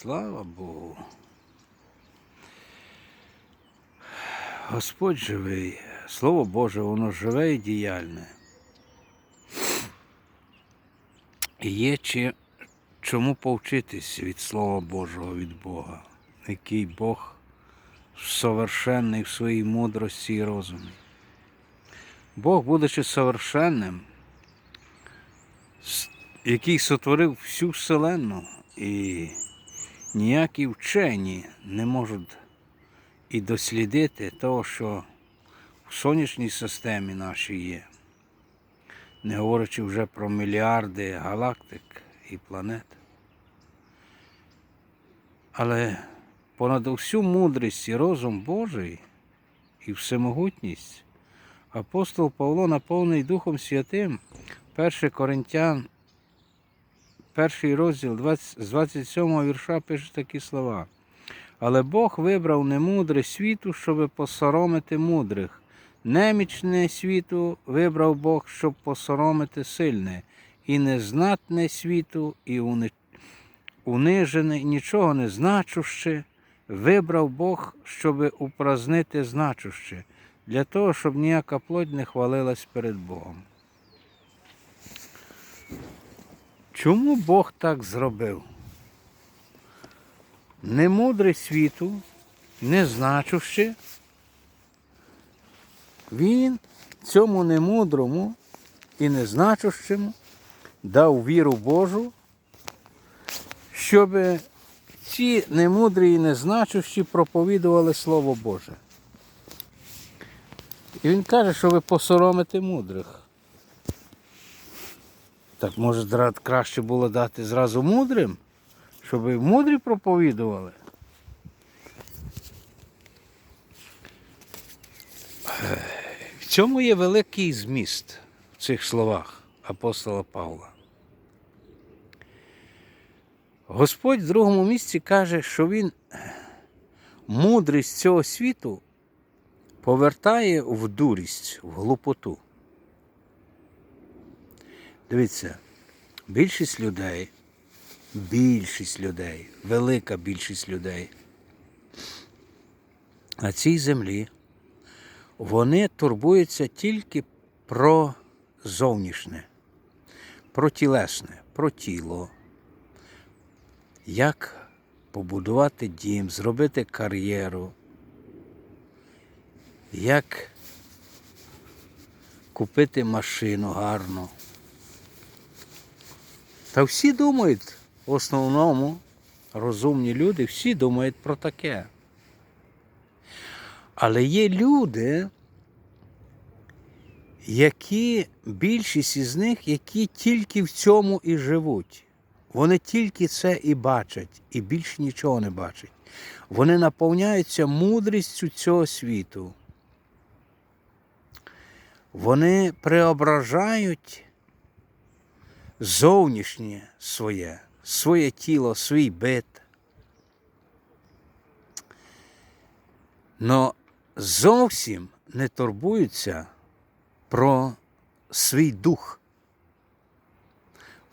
Слава Богу. Господь живий, Слово Боже, воно живе і діяльне. І є чи, чому повчитись від Слова Божого, від Бога, який Бог совершенний в своїй мудрості і розумі. Бог, будучи совершенним, який сотворив всю вселенну, і ніякі вчені не можуть і дослідити того, що в сонячній системі нашій є, не говорячи вже про мільярди галактик і планет. Але понад усю мудрість і розум Божий і всемогутність апостол Павло, наповнений Духом Святим, 1 Коринтян, перший розділ 20, з 27 вірша пише такі слова. Але Бог вибрав немудре світу, щоб посоромити мудрих. Немічне світу вибрав Бог, щоб посоромити сильне, і незнатне світу, і унижене, і нічого не значуще, вибрав Бог, щоб упразнити значуще, для того, щоб ніяка плоть не хвалилась перед Богом. Чому Бог так зробив? Немудрий світу, незначуще, він цьому немудрому і незначущому дав віру Божу, щоб ці немудрі і незначущі проповідували Слово Боже. І він каже, що ви посоромите мудрих. Так може краще було дати зразу мудрим, щоб мудрі проповідували. В цьому є великий зміст в цих словах апостола Павла. Господь в другому місці каже, що Він мудрість цього світу повертає в дурість, в глупоту. Дивіться, більшість людей, більшість людей, велика більшість людей на цій землі, вони турбуються тільки про зовнішнє, про тілесне, про тіло. Як побудувати дім, зробити кар'єру, як купити машину гарну. Та всі думають, в основному розумні люди, всі думають про таке. Але є люди, які, більшість із них, які тільки в цьому і живуть. Вони тільки це і бачать, і більше нічого не бачать. Вони наповняються мудрістю цього світу. Вони преображають зовнішнє своє, своє тіло, свій бит. Но зовсім не турбуються про свій дух,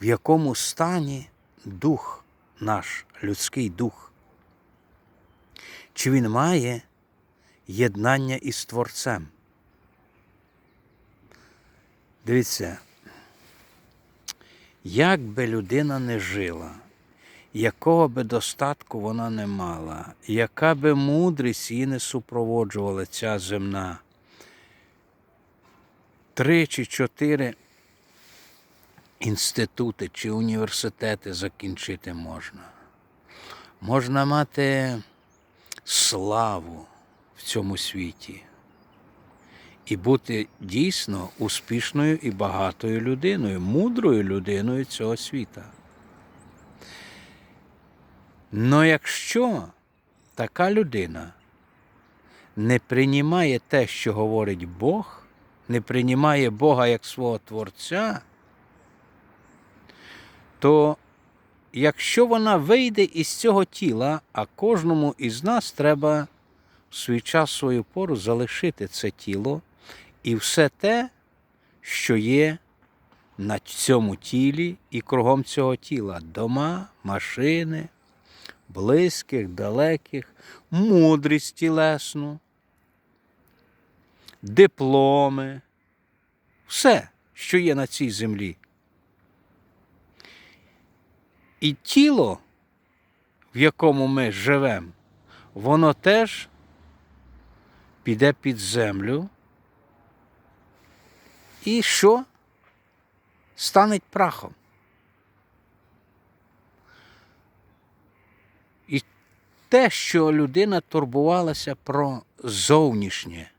в якому стані дух наш, людський дух. Чи він має єднання із Творцем? Дивіться, як би людина не жила, якого би достатку вона не мала, яка би мудрість її не супроводжувала ця земна, три чи чотири інститути чи університети закінчити можна. Можна мати славу в цьому світі і бути дійсно успішною і багатою людиною, мудрою людиною цього світа. Но якщо така людина не приймає те, що говорить Бог, не приймає Бога як свого Творця, то якщо вона вийде із цього тіла, а кожному із нас треба в свій час свою пору залишити це тіло і все те, що є на цьому тілі і кругом цього тіла дома, машини, близьких, далеких, мудрість тілесну, дипломи, все, що є на цій землі. І тіло, в якому ми живемо, воно теж піде під землю. І що? Стане прахом. І те, що людина турбувалася про зовнішнє,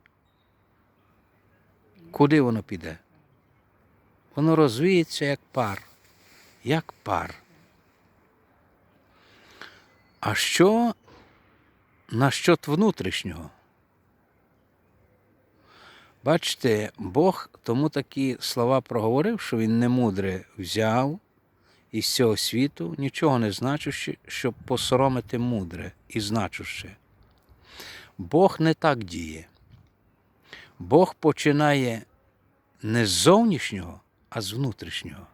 куди воно піде? Воно розвіється як пар, як пар. А що насчет внутрішнього? Бачите, Бог тому такі слова проговорив, що він не мудре взяв із цього світу, нічого не значуще, щоб посоромити мудре і значуще. Бог не так діє. Бог починає не з зовнішнього, а з внутрішнього.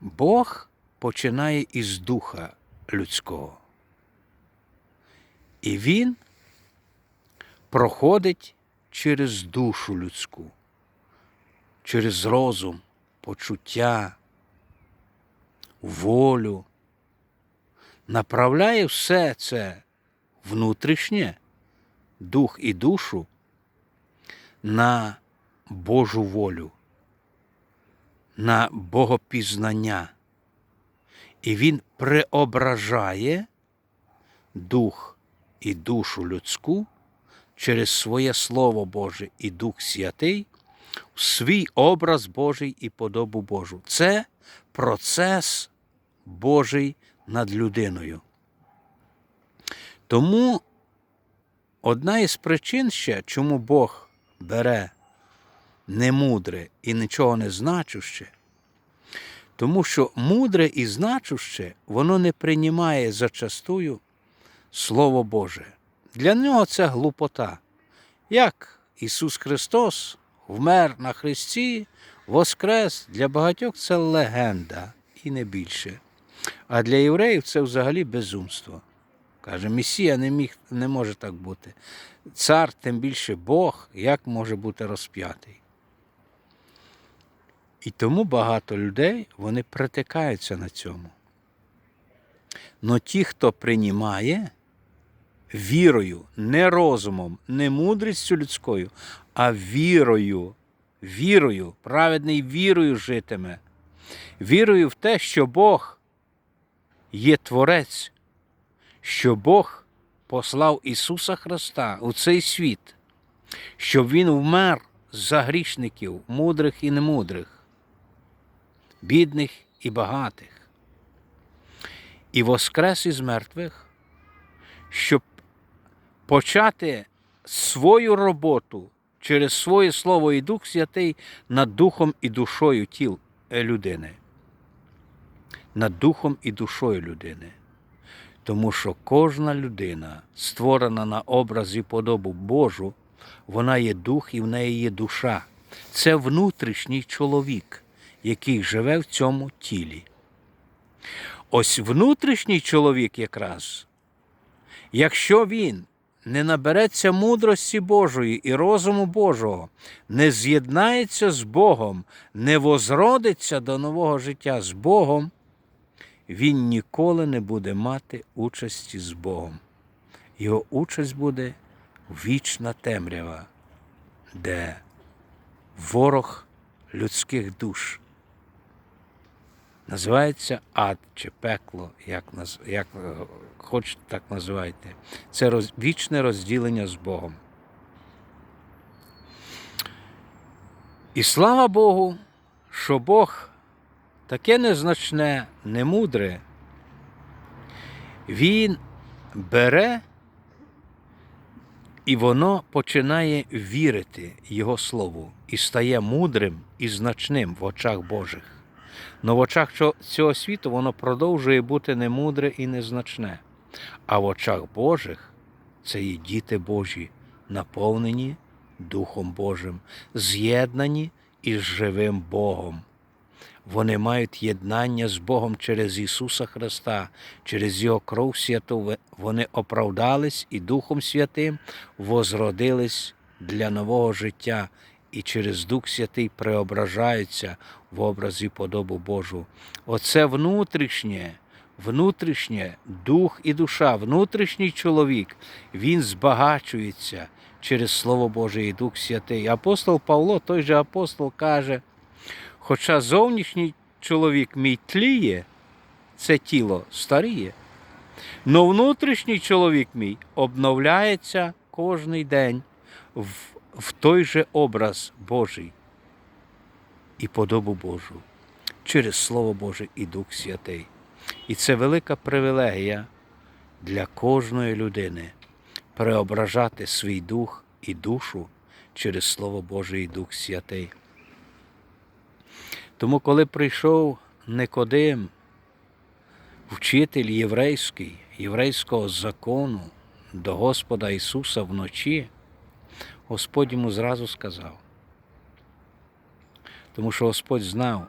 Бог починає із духа людського. І він проходить через душу людську, через розум, почуття, волю, направляє все це внутрішнє, дух і душу на Божу волю, на богопізнання. І він преображає дух і душу людську через своє Слово Боже і Дух Святий свій образ Божий і подобу Божу. Це процес Божий над людиною. Тому одна із причин ще, чому Бог бере немудре і нічого не значуще, тому що мудре і значуще воно не приймає зачастую Слово Боже. Для нього це глупота. Як Ісус Христос вмер на Христі, воскрес, для багатьох це легенда і не більше. А для євреїв це взагалі безумство. Каже, Месія не міг, не може так бути. Цар, тим більше Бог, як може бути розп'ятий. І тому багато людей вони притикаються на цьому. Но ті, хто приймає вірою, не розумом, не мудрістю людською, а вірою, вірою, праведний вірою житиме, вірою в те, що Бог є Творець, що Бог послав Ісуса Христа у цей світ, щоб Він вмер за грішників, мудрих і немудрих бідних і багатих, і воскрес із мертвих, щоб почати свою роботу через своє Слово і Дух Святий над духом і душою тіл людини. Над духом і душою людини. Тому що кожна людина, створена на образ і подобу Божу, вона є дух і в неї є душа. Це внутрішній чоловік який живе в цьому тілі. Ось внутрішній чоловік якраз, якщо він не набереться мудрості Божої і розуму Божого, не з'єднається з Богом, не возродиться до нового життя з Богом, він ніколи не буде мати участі з Богом. Його участь буде вічна темрява, де ворог людських душ Називається ад чи пекло, як як хочете, так називайте. Це роз, вічне розділення з Богом. І слава Богу, що Бог таке незначне, немудре, Він бере і воно починає вірити Його Слову і стає мудрим і значним в очах Божих. Но в очах цього світу воно продовжує бути немудре і незначне. А в очах Божих це є діти Божі, наповнені Духом Божим, з'єднані із живим Богом. Вони мають єднання з Богом через Ісуса Христа, через Його кров святу вони оправдались і Духом Святим возродились для нового життя і через Дух Святий преображаються в образі подобу Божу. Оце внутрішнє, внутрішнє, дух і душа, внутрішній чоловік, він збагачується через Слово Боже і Дух Святий. Апостол Павло, той же апостол, каже, хоча зовнішній чоловік мій тліє, це тіло старіє, но внутрішній чоловік мій обновляється кожний день в, в той же образ Божий і подобу Божу через Слово Боже і Дух Святий. І це велика привілегія для кожної людини преображати свій дух і душу через Слово Боже і Дух Святий. Тому, коли прийшов Никодим, вчитель єврейський, єврейського закону до Господа Ісуса вночі, Господь йому зразу сказав. Тому що Господь знав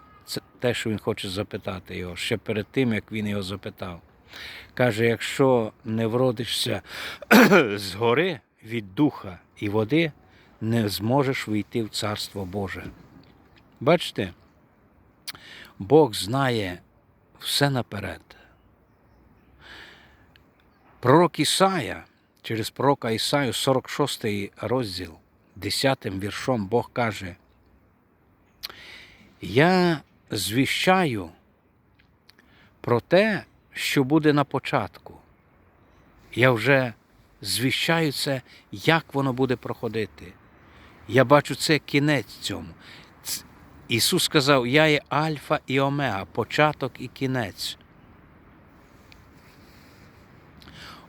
те, що Він хоче запитати його, ще перед тим, як він його запитав. Каже, якщо не вродишся згори від духа і води, не зможеш війти в Царство Боже. Бачите, Бог знає все наперед. Пророк Ісая, через пророка Ісаю, 46 розділ, 10 віршом Бог каже, Я звіщаю про те, що буде на початку. Я вже звіщаю це, як воно буде проходити. Я бачу це кінець цьому. Ісус сказав, Я є Альфа і Омега, початок і кінець.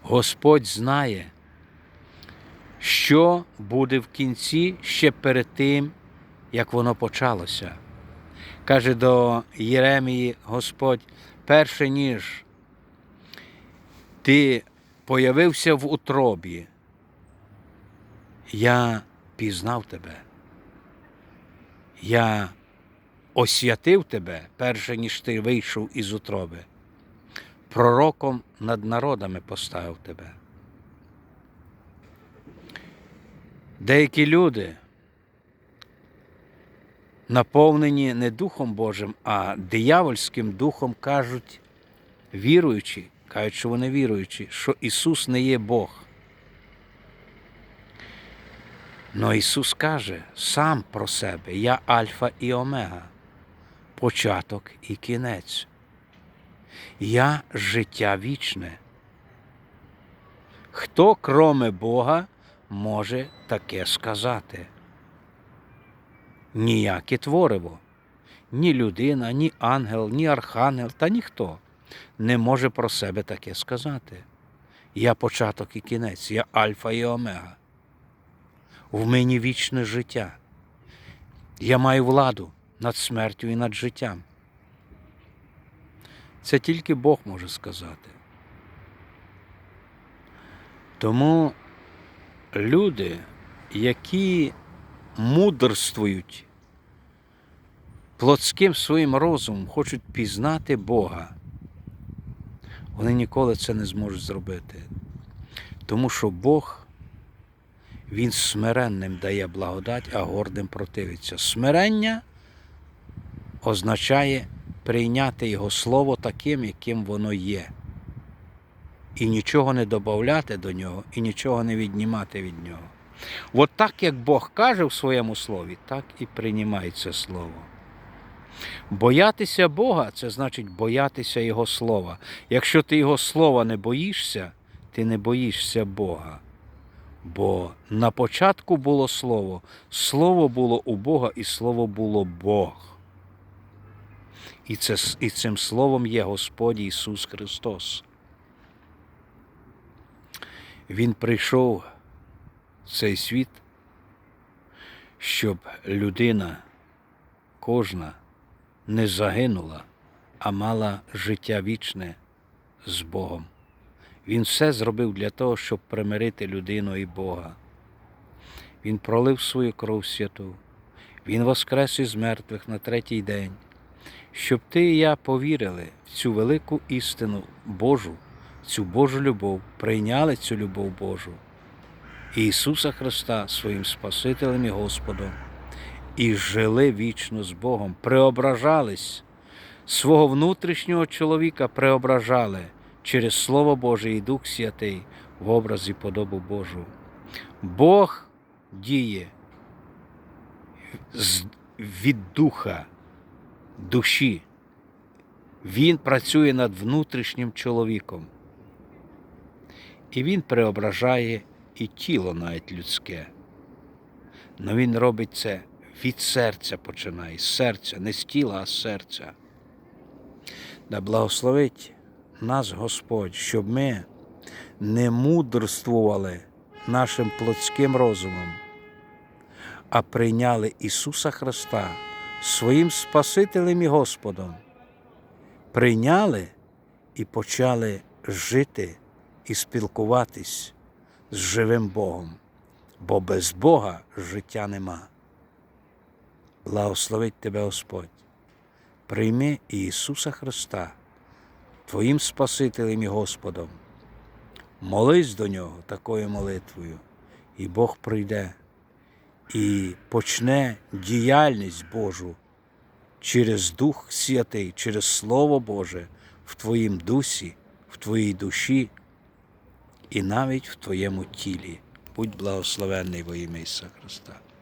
Господь знає, що буде в кінці ще перед тим, як воно почалося. Каже до Єремії Господь, перше ніж ти появився в утробі, я пізнав тебе. Я освятив тебе, перше ніж ти вийшов із утроби. Пророком над народами поставив тебе. Деякі люди, наповнені не Духом Божим, а диявольським духом, кажуть, віруючи, кажуть, що вони віруючі, що Ісус не є Бог. Но Ісус каже сам про себе: Я Альфа і Омега, початок і кінець. Я життя вічне. Хто, кроме Бога, може таке сказати? Ніяке твориво, ні людина, ні ангел, ні архангел, та ніхто не може про себе таке сказати. Я початок і кінець, я Альфа і Омега. В мені вічне життя. Я маю владу над смертю і над життям. Це тільки Бог може сказати. Тому люди, які мудрствують плотським своїм розумом, хочуть пізнати Бога, вони ніколи це не зможуть зробити. Тому що Бог, Він смиренним дає благодать, а гордим противиться. Смирення означає прийняти Його Слово таким, яким воно є. І нічого не додати до нього, і нічого не віднімати від нього. От так, як Бог каже в своєму слові, так і приймай це слово. Боятися Бога це значить боятися Його слова. Якщо ти Його слова не боїшся, ти не боїшся Бога. Бо на початку було Слово, Слово було у Бога, і Слово було Бог. І, це, і цим Словом є Господь Ісус Христос. Він прийшов цей світ, щоб людина кожна не загинула, а мала життя вічне з Богом. Він все зробив для того, щоб примирити людину і Бога. Він пролив свою кров святу, Він воскрес із мертвих на третій день. щоб ти і я повірили в цю велику істину Божу, цю Божу любов, прийняли цю любов Божу. Ісуса Христа своїм Спасителем і Господом, і жили вічно з Богом, преображались, свого внутрішнього чоловіка преображали через Слово Боже і Дух Святий в образі подобу Божу. Бог діє від духа, душі. Він працює над внутрішнім чоловіком. І він преображає і тіло навіть людське. Но він робить це від серця починає, з серця, не з тіла, а з серця. Да благословить нас Господь, щоб ми не мудрствували нашим плотським розумом, а прийняли Ісуса Христа своїм Спасителем і Господом. Прийняли і почали жити і спілкуватись з живим Богом, бо без Бога життя нема. Благословить тебе Господь. Прийми Ісуса Христа, Твоїм Спасителем і Господом. Молись до Нього такою молитвою, і Бог прийде і почне діяльність Божу через Дух Святий, через Слово Боже в Твоїм дусі, в Твоїй душі і навіть в Твоєму тілі. Будь благословенний во ім'я Ісуса Христа.